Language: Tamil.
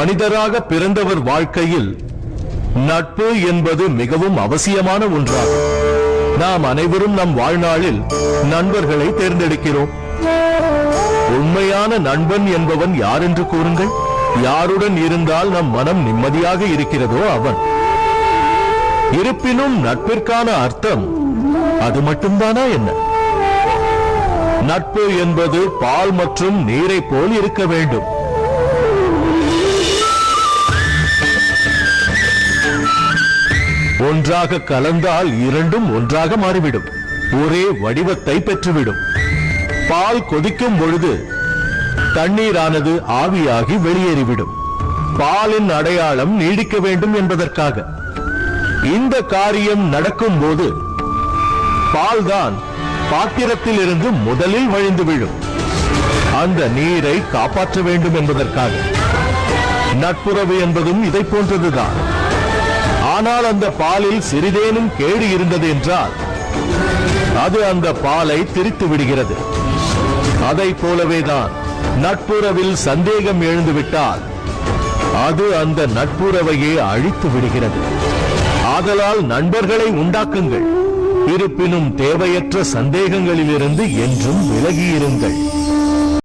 மனிதராக பிறந்தவர் வாழ்க்கையில் நட்பு என்பது மிகவும் அவசியமான ஒன்றாகும். நாம் அனைவரும் நம் வாழ்நாளில் நண்பர்களை தேர்ந்தெடுக்கிறோம். உண்மையான நண்பன் என்பவன் யார் என்று கூறுங்கள். யாருடன் இருந்தால் நம் மனம் நிம்மதியாக இருக்கிறதோ அவன். இருப்பினும் நட்பிற்கான அர்த்தம் அது மட்டும்தானா என்ன? நட்பு என்பது பால் மற்றும் நீரை போல் இருக்க வேண்டும். ஒன்றாக கலந்தால் இரண்டும் ஒன்றாக மாறிவிடும். ஒரே வடிவத்தை பெற்றுவிடும். பால் கொதிக்கும் பொழுது தண்ணீரானது ஆவியாகி வெளியேறிவிடும். பாலின் அடையாளம் நீடிக்க வேண்டும் என்பதற்காக. இந்த காரியம் நடக்கும் போது பால்தான் பாத்திரத்தில் இருந்து முதலில் வழிந்து விழும். அந்த நீரை காப்பாற்ற வேண்டும் என்பதற்காக. நட்புறவு என்பதும் இதை போன்றதுதான். ஆனால் அந்த பாலில் சிறிதேனும் கேடு இருந்தது என்றால் அது அந்த பாலை திரித்து விடுகிறது. அதை போலவேதான் நட்புறவில் சந்தேகம் எழுந்துவிட்டால் அது அந்த நட்புறவையே அழித்து விடுகிறது. ஆதலால் நண்பர்களை உண்டாக்குங்கள். இருப்பினும் தேவையற்ற சந்தேகங்களிலிருந்து என்றும் விலகியிருங்கள்.